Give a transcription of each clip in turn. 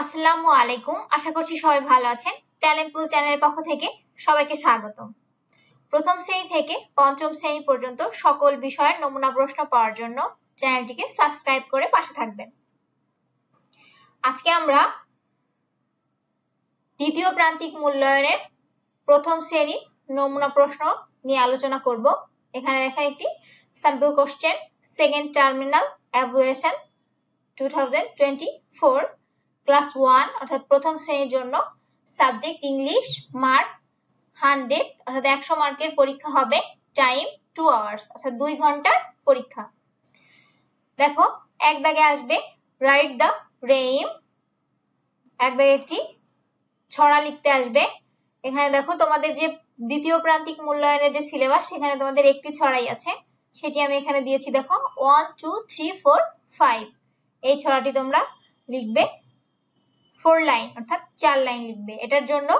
আসসালামু আলাইকুম। আশা করছি সবাই ভালো আছেন। ট্যালেন্ট পুল চ্যানেলের পক্ষ থেকে সবাইকে স্বাগতম। প্রথম শ্রেণি থেকে পঞ্চম শ্রেণি পর্যন্ত সকল বিষয়ের নমুনা প্রশ্ন পাওয়ার জন্য চ্যানেলটিকে সাবস্ক্রাইব করে পাশে থাকবেন। আজকে আমরা দ্বিতীয় প্রান্তিক মূল্যায়নের প্রথম শ্রেণির নমুনা প্রশ্ন নিয়ে আলোচনা করব। এখানে দেখেন একটি sample question second terminal evaluation two class one, অর্থাৎ প্রথম শ্রেণির জন্য সাবজেক্ট ইংলিশ, মার্ক হান্ড্রেড, অর্থাৎ একশো মার্কের পরীক্ষা হবে টাইম টু আওয়ার্স, অর্থাৎ দুই ঘণ্টার পরীক্ষা। দেখো, এক দাগে আসবে, রাইট দ্য রেইম, এক দাগে একটি ছড়া লিখতে আসবে। এখানে দেখো, তোমাদের যে দ্বিতীয় প্রান্তিক মূল্যায়নের যে সিলেবাস, সেখানে তোমাদের একটি ছড়াই আছে। সেটি আমি এখানে দিয়েছি, দেখো one two three four five এই ছড়াটি তোমরা লিখবে। ফোর লাইন অর্থাৎ চার লাইন লিখবে। এটার জন্য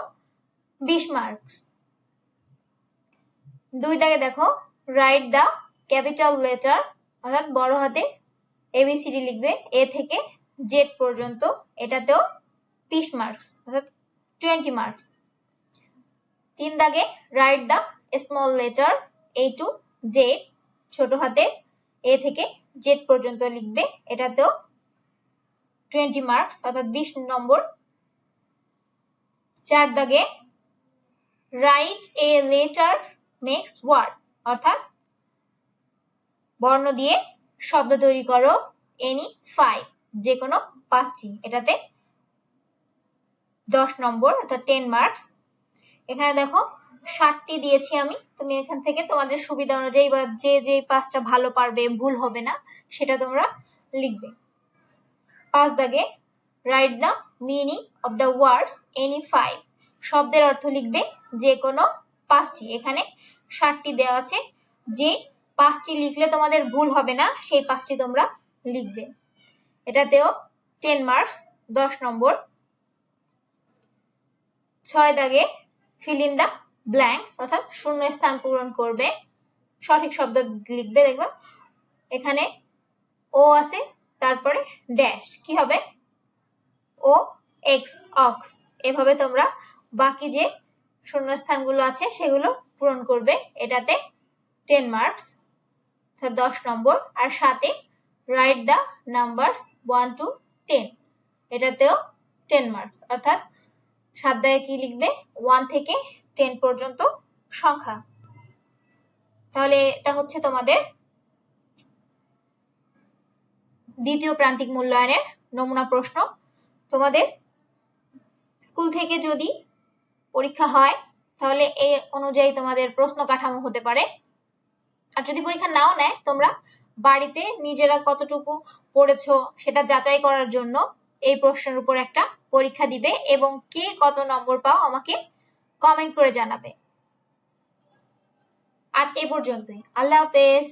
বিশ মার্কস দুই দাগে দেখো রাইট দ্য ক্যাপিটাল লেটার অর্থাৎ বড় হাতে এবিসিডি লিখবে এ থেকে জেড পর্যন্ত, এটাতেও বিশ মার্কস অর্থাৎ টোয়েন্টি মার্কস তিন দাগে write the small letter A to Z ছোট হাতে এ থেকে জেড পর্যন্ত লিখবে, এটাতেও টোয়েন্টি মার্কস অর্থাৎ বিশ নম্বর। চার দাগে write a letter makes word অর্থাৎ বর্ণ দিয়ে শব্দ তৈরি করো এনি ফাইভ যে কোনো পাঁচটি। এটাতে দশ নম্বর, অর্থাৎ টেন মার্কস এখানে দেখো, ষাটটি দিয়েছি আমি। তুমি এখান থেকে তোমাদের সুবিধা অনুযায়ী বা যে যে পাঁচটা ভালো পারবে, ভুল হবে না, সেটা তোমরা লিখবে। পাঁচ দাগে write the meaning of the words any five শব্দের অর্থ লিখবে যে কোনো পাঁচটি। এখানে ষাটটি দেওয়া আছে। যে পাঁচটি লিখলে তোমাদের ভুল হবে না, সেই পাঁচটি তোমরা লিখবে। এটাতেও টেন মার্কস দশ নম্বর। ছয় দাগে ফিল ইন দ্য ব্ল্যাঙ্কস অর্থাৎ শূন্য স্থান পূরণ করবে। সঠিক শব্দ লিখবে, দেখবে। এখানে ও আছে তারপরে ড্যাশ কি হবে? ও এক্স অক্স এভাবে তোমরা বাকি যে শূন্যস্থানগুলো আছে সেগুলো পূরণ করবে। এটাতে টেন মার্কস দশ নম্বর, আর সাথে write the numbers one two ten এটাতেও টেন মার্কস অর্থাৎ দাগে কি লিখবে? ওয়ান থেকে টেন পর্যন্ত সংখ্যা। তাহলে এটা হচ্ছে তোমাদের দ্বিতীয় প্রান্তিক মূল্যায়নের নমুনা প্রশ্ন। তোমাদের স্কুল থেকে যদি পরীক্ষা হয়, তাহলে এই অনুযায়ী তোমাদের প্রশ্ন কাঠামো হতে পারে। আর যদি পরীক্ষা নাও নেয়, তোমরা বাড়িতে নিজেরা কতটুকু পড়েছো সেটা যাচাই করার জন্য এই প্রশ্নের উপর একটা পরীক্ষা দিবে এবং কে কত নম্বর পাও আমাকে কমেন্ট করে জানাবে। আজ এই পর্যন্তই। আল্লাহ হাফেজ।